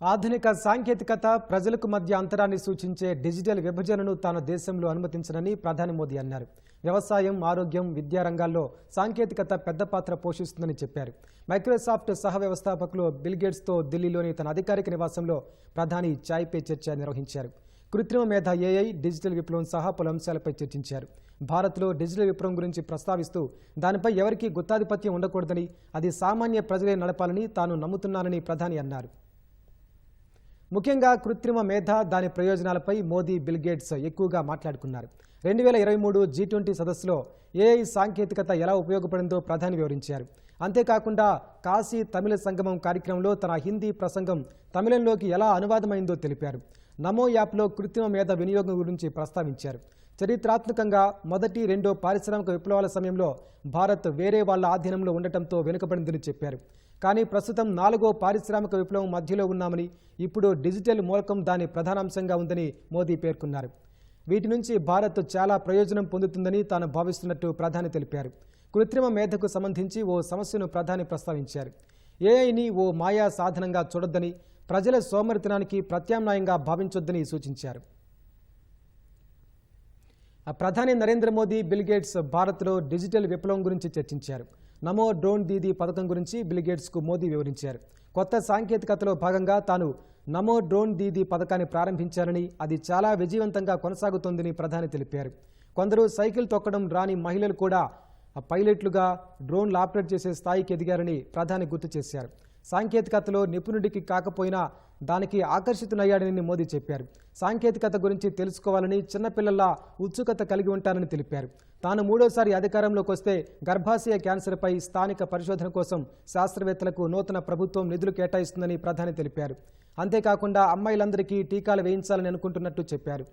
ఆధునిక సాంకేతికత ప్రజలకు మధ్య అంతరాన్ని సూచించే డిజిటల్ విభజనను తాను దేశంలో అనుమతించనని ప్రధాని మోదీ అన్నారు. వ్యవసాయం ఆరోగ్యం విద్యా రంగాల్లో సాంకేతికత పెద్ద పాత్ర పోషిస్తుందని చెప్పారు. మైక్రోసాఫ్ట్ సహ వ్యవస్థాపకులు బిల్గేట్స్తో ఢిల్లీలోని తన అధికారిక నివాసంలో ప్రధాని చాయ్ పే చర్చ నిర్వహించారు. కృత్రిమ మేధ ఏఐ డిజిటల్ విప్లవం సహా పలు అంశాలపై చర్చించారు. భారత్లో డిజిటల్ విప్లవం గురించి ప్రస్తావిస్తూ దానిపై ఎవరికీ గుత్తాధిపత్యం ఉండకూడదని అది సామాన్య ప్రజలే నడపాలని తాను నమ్ముతున్నానని ప్రధాని అన్నారు. ముఖ్యంగా కృత్రిమ మేధ దాని ప్రయోజనాలపై మోదీ బిల్గేట్స్ ఎక్కువగా మాట్లాడుకున్నారు. రెండు వేల ఇరవై మూడు జీ ట్వంటీ సదస్సులో ఏఐ సాంకేతికత ఎలా ఉపయోగపడిందో ప్రధాని వివరించారు. అంతేకాకుండా కాశీ తమిళ సంగమం కార్యక్రమంలో తన హిందీ ప్రసంగం తమిళంలోకి ఎలా అనువాదమైందో తెలిపారు. నమో యాప్లో కృత్రిమ మేధ వినియోగం గురించి ప్రస్తావించారు. చరిత్రాత్మకంగా మొదటి రెండో పారిశ్రామిక విప్లవాల సమయంలో భారత్ వేరే వాళ్ళ ఆధీనంలో ఉండటంతో వెనుకబడిందని చెప్పారు. కానీ ప్రస్తుతం నాలుగో పారిశ్రామిక విప్లవం మధ్యలో ఉన్నామని ఇప్పుడు డిజిటల్ మూలకం దాని ప్రధానాంశంగా ఉందని మోదీ పేర్కొన్నారు. వీటి నుంచి భారత్ చాలా ప్రయోజనం పొందుతుందని తాను భావిస్తున్నట్టు ప్రధాని తెలిపారు. కృత్రిమ మేధకు సంబంధించి ఓ సమస్యను ప్రధాని ప్రస్తావించారు. ఏఐని ఓ మాయా సాధనంగా చూడొద్దని ప్రజల సోమరితనానికి ప్రత్యామ్నాయంగా భావించొద్దని సూచించారు. ప్రధాని నరేంద్ర మోదీ బిల్గేట్స్ భారత్లో డిజిటల్ విప్లవం గురించి చర్చించారు. నమో డ్రోన్ దీదీ పథకం గురించి బిల్గేట్స్కు మోదీ వివరించారు. కొత్త సాంకేతికతలో భాగంగా తాను నమో డ్రోన్ దీదీ పథకాన్ని ప్రారంభించారని అది చాలా విజయవంతంగా కొనసాగుతోందని ప్రధాని తెలిపారు. కొందరు సైకిల్ తొక్కడం రాని మహిళలు కూడా పైలట్లుగా డ్రోన్లు ఆపరేట్ చేసే స్థాయికి ఎదిగారని ప్రధాని గుర్తు చేశారు. సాంకేతికతలో నిపుణుడికి కాకపోయినా దానికి ఆకర్షితునయ్యాడని మోదీ చెప్పారు. సాంకేతికత గురించి తెలుసుకోవాలని చిన్నపిల్లల్లా ఉత్సుకత కలిగి ఉంటానని తెలిపారు. తాను మూడోసారి అధికారంలోకి వస్తే గర్భాశయ క్యాన్సర్పై స్థానిక పరిశోధన కోసం శాస్త్రవేత్తలకు నూతన ప్రభుత్వం నిధులు కేటాయిస్తుందని ప్రధాని తెలిపారు. అంతేకాకుండా అమ్మాయిలందరికీ టీకాలు వేయించాలని అనుకుంటున్నట్టు చెప్పారు.